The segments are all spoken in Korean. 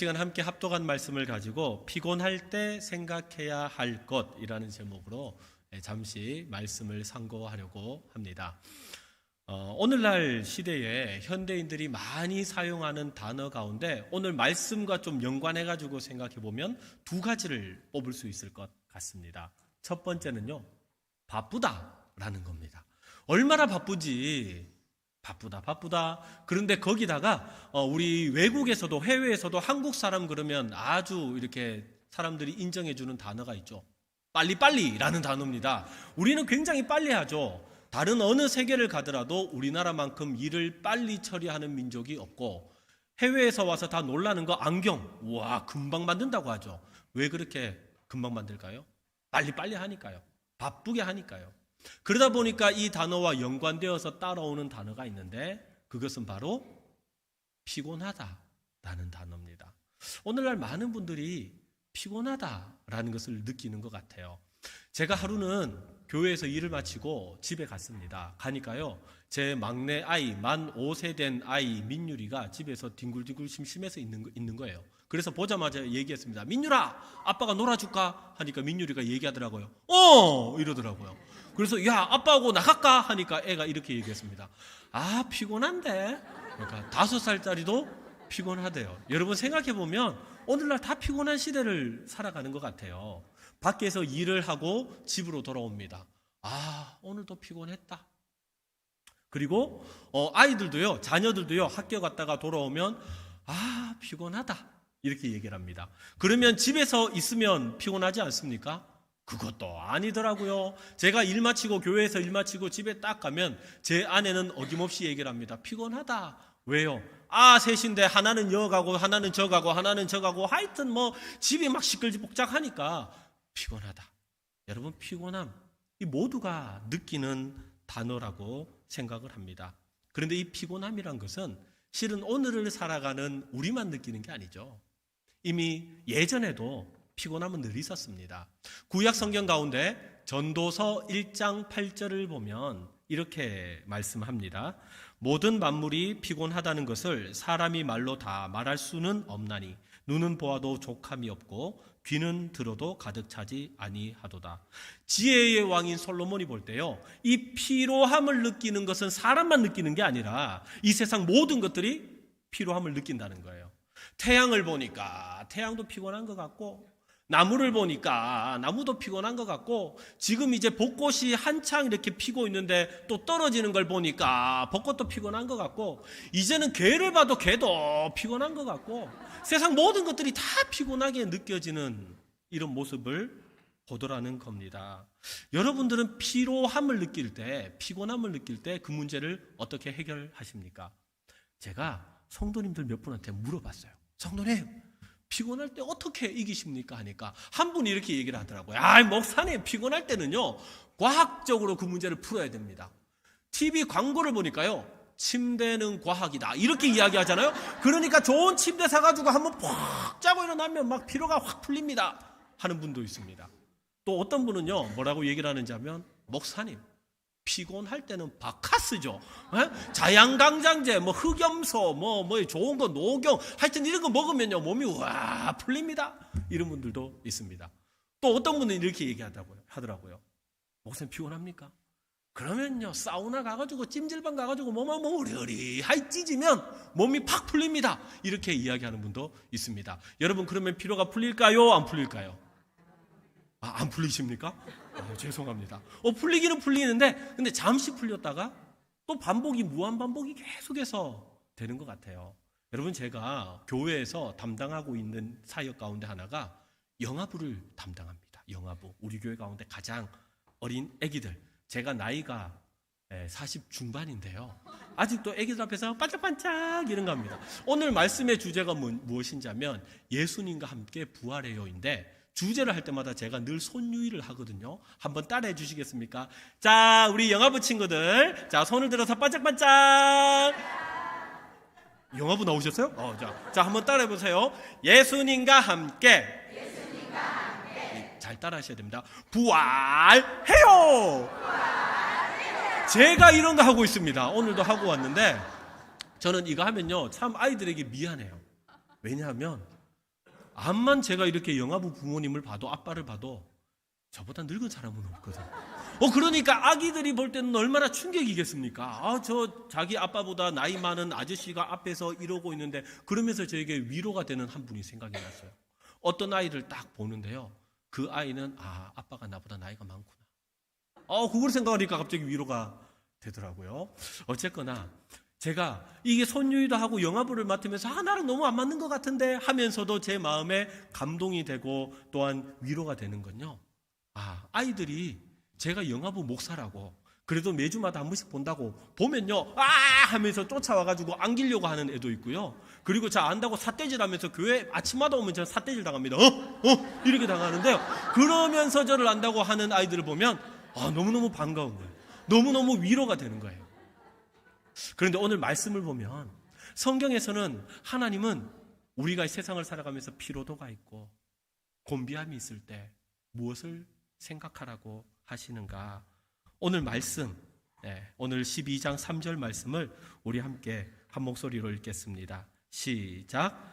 시간 함께 합독한 말씀을 가지고 피곤할 때 생각해야 할 것이라는 제목으로 예, 잠시 말씀을 상고하려고 합니다. 어, 오늘날 시대에 현대인들이 많이 사용하는 단어 가운데 오늘 말씀과 좀 연관해 가지고 생각해 보면 두 가지를 뽑을 수 있을 것 같습니다. 첫 번째는요, 바쁘다라는 겁니다. 얼마나 바쁘지? 바쁘다, 바쁘다. 그런데 거기다가 어, 우리 외국에서도 해외에서도 한국 사람 그러면 아주 이렇게 사람들이 인정해 주는 단어가 있죠. 빨리빨리라는 단어입니다. 우리는 굉장히 빨리 하죠. 다른 어느 세계를 가더라도 우리나라만큼 일을 빨리 처리하는 민족이 없고 해외에서 와서 다 놀라는 거 안경. 우와, 금방 만든다고 하죠. 왜 그렇게 금방 만들까요? 빨리빨리 하니까요. 바쁘게 하니까요. 그러다 보니까 이 단어와 연관되어서 따라오는 단어가 있는데 그것은 바로 피곤하다라는 단어입니다. 오늘날 많은 분들이 피곤하다라는 것을 느끼는 것 같아요. 제가 하루는 교회에서 일을 마치고 집에 갔습니다. 가니까요, 제 막내 아이, 만 5세 된 아이 민유리가 집에서 뒹굴뒹굴 심심해서 있는, 거- 있는 거예요. 그래서 보자마자 얘기했습니다. 민유라, 아빠가 놀아줄까? 하니까 민유리가 얘기하더라고요. 어! 이러더라고요. 그래서 야, 아빠하고 나갈까? 하니까 애가 이렇게 얘기했습니다. 아, 피곤한데? 그러니까 다섯 살짜리도 피곤하대요. 여러분 생각해 보면 오늘날 다 피곤한 시대를 살아가는 것 같아요. 밖에서 일을 하고 집으로 돌아옵니다. 아, 오늘도 피곤했다. 그리고 어, 아이들도요, 자녀들도요, 학교 갔다가 돌아오면 아, 피곤하다. 이렇게 얘기를 합니다. 그러면 집에서 있으면 피곤하지 않습니까? 그것도 아니더라고요. 제가 일 마치고 교회에서 일 마치고 집에 딱 가면 제 아내는 어김없이 얘기를 합니다. 피곤하다. 왜요? 아, 셋인데 하나는 여 가고 하나는 저 가고 하나는 저 가고 하여튼 뭐 집이 막 시끌벅적하니까 피곤하다. 여러분 피곤함 이 모두가 느끼는 단어라고 생각을 합니다. 그런데 이 피곤함이란 것은 실은 오늘을 살아가는 우리만 느끼는 게 아니죠. 이미 예전에도 피곤함은 늘 있었습니다. 구약 성경 가운데 전도서 1장 8절을 보면 이렇게 말씀합니다. 모든 만물이 피곤하다는 것을 사람이 말로 다 말할 수는 없나니 눈은 보아도 족함이 없고 귀는 들어도 가득 차지 아니하도다. 지혜의 왕인 솔로몬이 볼 때요. 이 피로함을 느끼는 것은 사람만 느끼는 게 아니라 이 세상 모든 것들이 피로함을 느낀다는 거예요. 태양을 보니까 태양도 피곤한 것 같고 나무를 보니까 나무도 피곤한 것 같고 지금 이제 벚꽃이 한창 이렇게 피고 있는데 또 떨어지는 걸 보니까 벚꽃도 피곤한 것 같고 이제는 개를 봐도 개도 피곤한 것 같고 세상 모든 것들이 다 피곤하게 느껴지는 이런 모습을 보더라는 겁니다. 여러분들은 피로함을 느낄 때, 피곤함을 느낄 때 그 문제를 어떻게 해결하십니까? 제가 성도님들 몇 분한테 물어봤어요. 성도님, 피곤할 때 어떻게 이기십니까? 하니까 한 분이 이렇게 얘기를 하더라고요. 아, 목사님, 피곤할 때는요, 과학적으로 그 문제를 풀어야 됩니다. TV 광고를 보니까요, 침대는 과학이다. 이렇게 이야기 하잖아요. 그러니까 좋은 침대 사가지고 한번 푹 자고 일어나면 막 피로가 확 풀립니다. 하는 분도 있습니다. 또 어떤 분은요, 뭐라고 얘기를 하는지 하면, 목사님, 피곤할 때는 바카스죠. 에? 자양강장제, 뭐 흑염소, 뭐, 뭐 좋은 거 노경, 하여튼 이런 거 먹으면요, 몸이 와, 풀립니다. 이런 분들도 있습니다. 또 어떤 분은 이렇게 얘기하더라고요. 하더라고요. 목사님 피곤합니까? 그러면요, 사우나 가가지고 찜질방 가가지고 몸만 뭐 으리으리하이 찢으면 몸이 팍 풀립니다. 이렇게 이야기하는 분도 있습니다. 여러분, 그러면 피로가 풀릴까요? 안 풀릴까요? 아, 안 풀리십니까? 아, 죄송합니다. 어, 풀리기는 풀리는데, 근데 잠시 풀렸다가 또 반복이, 무한 반복이 계속해서 되는 것 같아요. 여러분, 제가 교회에서 담당하고 있는 사역 가운데 하나가 영화부를 담당합니다. 영화부. 우리 교회 가운데 가장 어린 아기들. 제가 나이가 40 중반인데요. 아직도 아기들 앞에서 반짝반짝 이런 겁니다. 오늘 말씀의 주제가 무- 무엇인지 하면 예수님과 함께 부활해요인데 주제를 할 때마다 제가 늘 손유의를 하거든요. 한번 따라해 주시겠습니까? 자, 우리 영화부 친구들. 자, 손을 들어서 반짝반짝. 영화부 나오셨어요? 어, 자, 자, 한번 따라해 보세요. 예수님과 함께. 네, 잘 따라하셔야 됩니다. 부활해요. 제가 이런 거 하고 있습니다. 오늘도 하고 왔는데 저는 이거 하면요 참 아이들에게 미안해요. 왜냐하면 암만 제가 이렇게 영아부 부모님을 봐도 아빠를 봐도 저보다 늙은 사람은 없거든. 어 그러니까 아기들이 볼 때는 얼마나 충격이겠습니까? 아 저 자기 아빠보다 나이 많은 아저씨가 앞에서 이러고 있는데 그러면서 저에게 위로가 되는 한 분이 생각이 났어요. 어떤 아이를 딱 보는데요. 그 아이는 아 아빠가 나보다 나이가 많구나. 어 그걸 생각하니까 갑자기 위로가 되더라고요. 어쨌거나 제가 이게 손유이도 하고 영화부를 맡으면서 아 나랑 너무 안 맞는 것 같은데 하면서도 제 마음에 감동이 되고 또한 위로가 되는 건요. 아 아이들이 제가 영화부 목사라고 그래도 매주마다 한 번씩 본다고 보면요 아 하면서 쫓아와가지고 안기려고 하는 애도 있고요. 그리고 저 안다고 삿대질하면서 교회 아침마다 오면 저 삿대질 당합니다. 어? 어? 이렇게 당하는데요. 그러면서 저를 안다고 하는 아이들을 보면 아 너무 너무 반가운 거예요. 너무 너무 위로가 되는 거예요. 그런데 오늘 말씀을 보면 성경에서는 하나님은 우리가 이 세상을 살아가면서 피로도가 있고 곤비함이 있을 때 무엇을 생각하라고 하시는가? 오늘 말씀, 네, 오늘 12장 3절 말씀을 우리 함께 한 목소리로 읽겠습니다. 시작.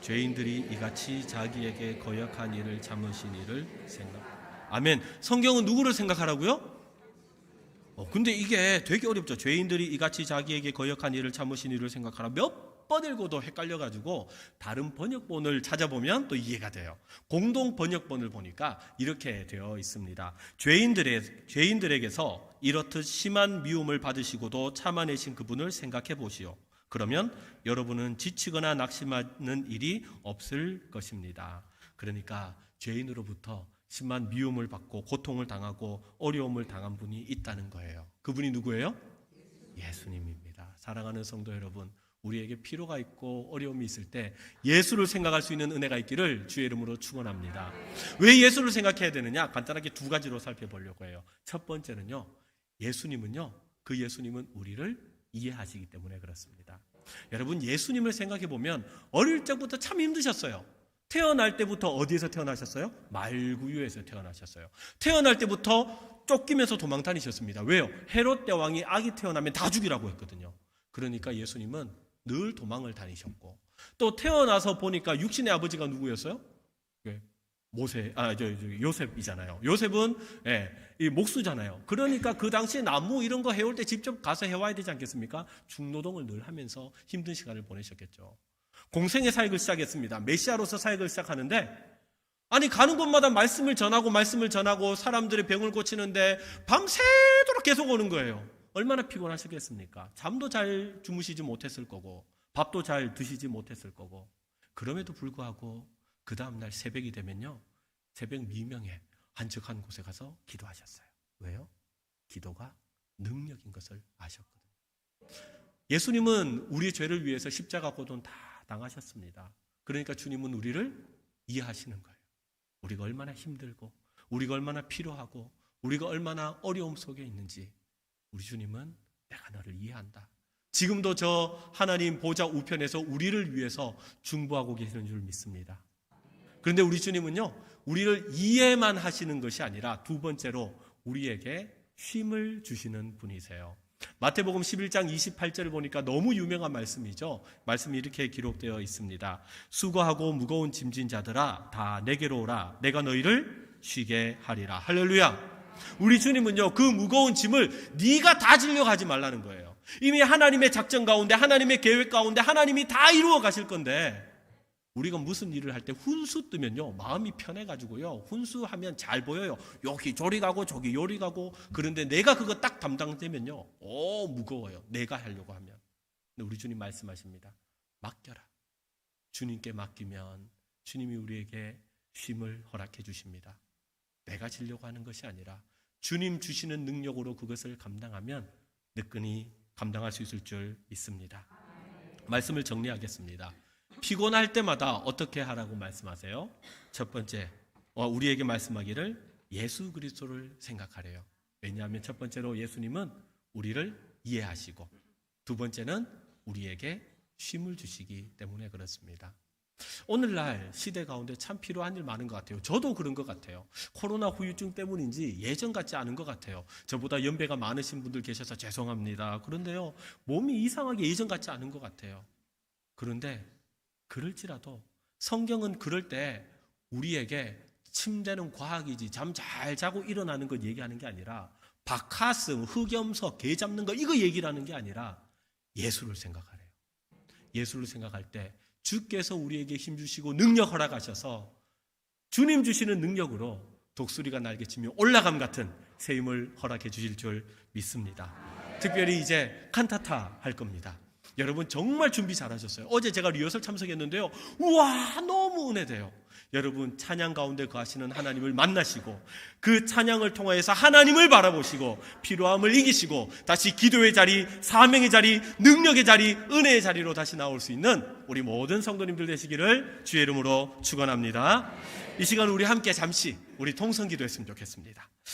죄인들이 이같이 자기에게 거역한 일을 참으신 일을 생각. 아멘. 성경은 누구를 생각하라고요? 어, 근데 이게 되게 어렵죠. 죄인들이 이같이 자기에게 거역한 일을 참으신 일을 생각하라. 몇 번 읽어도 헷갈려가지고 다른 번역본을 찾아보면 또 이해가 돼요. 공동 번역본을 보니까 이렇게 되어 있습니다. 죄인들의, 죄인들에게서 이렇듯 심한 미움을 받으시고도 참아내신 그분을 생각해 보시오. 그러면 여러분은 지치거나 낙심하는 일이 없을 것입니다. 그러니까 죄인으로부터 심한 미움을 받고 고통을 당하고 어려움을 당한 분이 있다는 거예요. 그분이 누구예요? 예수님입니다. 사랑하는 성도 여러분, 우리에게 피로가 있고 어려움이 있을 때 예수를 생각할 수 있는 은혜가 있기를 주의 이름으로 축원합니다. 왜 예수를 생각해야 되느냐? 간단하게 두 가지로 살펴보려고 해요. 첫 번째는요. 예수님은요. 그 예수님은 우리를 이해하시기 때문에 그렇습니다. 여러분 예수님을 생각해 보면 어릴 적부터 참 힘드셨어요. 태어날 때부터 어디에서 태어나셨어요? 말구유에서 태어나셨어요. 태어날 때부터 쫓기면서 도망 다니셨습니다. 왜요? 헤롯 대왕이 아기 태어나면 다 죽이라고 했거든요. 그러니까 예수님은 늘 도망을 다니셨고 또 태어나서 보니까 육신의 아버지가 누구였어요? 예, 모세, 아, 저, 저, 요셉이잖아요. 요셉은, 예, 이 목수잖아요. 그러니까 그 당시에 나무 이런 거 해올 때 직접 가서 해와야 되지 않겠습니까? 중노동을 늘 하면서 힘든 시간을 보내셨겠죠. 공생의 사역을 시작했습니다. 메시아로서 사역을 시작하는데, 아니, 가는 곳마다 말씀을 전하고, 말씀을 전하고, 사람들의 병을 고치는데, 밤새도록 계속 오는 거예요. 얼마나 피곤하시겠습니까? 잠도 잘 주무시지 못했을 거고, 밥도 잘 드시지 못했을 거고, 그럼에도 불구하고, 그 다음 날 새벽이 되면요. 새벽 미명에 한적한 곳에 가서 기도하셨어요. 왜요? 기도가 능력인 것을 아셨거든요. 예수님은 우리의 죄를 위해서 십자가 고돈 다 당하셨습니다. 그러니까 주님은 우리를 이해하시는 거예요. 우리가 얼마나 힘들고, 우리가 얼마나 필요하고, 우리가 얼마나 어려움 속에 있는지, 우리 주님은 내가 너를 이해한다. 지금도 저 하나님 보좌 우편에서 우리를 위해서 중보하고 계시는 줄 믿습니다. 그런데 우리 주님은요, 우리를 이해만 하시는 것이 아니라 두 번째로 우리에게 쉼을 주시는 분이세요. 마태복음 11장 28절을 보니까 너무 유명한 말씀이죠. 말씀이 이렇게 기록되어 있습니다. 수고하고 무거운 짐진 자들아 다 내게로 오라. 내가 너희를 쉬게 하리라. 할렐루야. 우리 주님은요 그 무거운 짐을 네가 다 지려고 하지 말라는 거예요. 이미 하나님의 작전 가운데 하나님의 계획 가운데 하나님이 다 이루어 가실 건데 우리가 무슨 일을 할 때 훈수 뜨면요 마음이 편해가지고요 훈수하면 잘 보여요. 여기 저리 가고 저기 요리 가고. 그런데 내가 그거 딱 담당되면요 오 무거워요. 내가 하려고 하면. 근데 우리 주님 말씀하십니다. 맡겨라. 주님께 맡기면 주님이 우리에게 쉼을 허락해 주십니다. 내가 지려고 하는 것이 아니라 주님 주시는 능력으로 그것을 감당하면 느끈히 감당할 수 있을 줄 믿습니다. 말씀을 정리하겠습니다 피곤할 때마다 어떻게 하라고 말씀하세요? 첫 번째, 어, 우리에게 말씀하기를 예수 그리스도를 생각하래요. 왜냐하면 첫 번째로 예수님은 우리를 이해하시고 두 번째는 우리에게 쉼을 주시기 때문에 그렇습니다. 오늘날 시대 가운데 참 필요한 일 많은 것 같아요. 저도 그런 것 같아요. 코로나 후유증 때문인지 예전 같지 않은 것 같아요. 저보다 연배가 많으신 분들 계셔서 죄송합니다. 그런데요, 몸이 이상하게 예전 같지 않은 것 같아요. 그런데 그럴지라도 성경은 그럴 때 우리에게 침대는 과학이지 잠 잘 자고 일어나는 것 얘기하는 게 아니라 박하승, 흑염소, 개 잡는 거 이거 얘기를 하는 게 아니라 예수를 생각하래요. 예수를 생각할 때 주께서 우리에게 힘 주시고 능력 허락하셔서 주님 주시는 능력으로 독수리가 날개치며 올라감 같은 새 힘을 허락해 주실 줄 믿습니다. 특별히 이제 칸타타 할 겁니다. 여러분 정말 준비 잘하셨어요. 어제 제가 리허설 참석했는데요. 우와 너무 은혜돼요. 여러분 찬양 가운데 거하시는 하나님을 만나시고 그 찬양을 통하여서 하나님을 바라보시고 필요함을 이기시고 다시 기도의 자리, 사명의 자리, 능력의 자리, 은혜의 자리로 다시 나올 수 있는 우리 모든 성도님들 되시기를 주의 이름으로 축원합니다. 이 시간 우리 함께 잠시 우리 통성 기도했으면 좋겠습니다.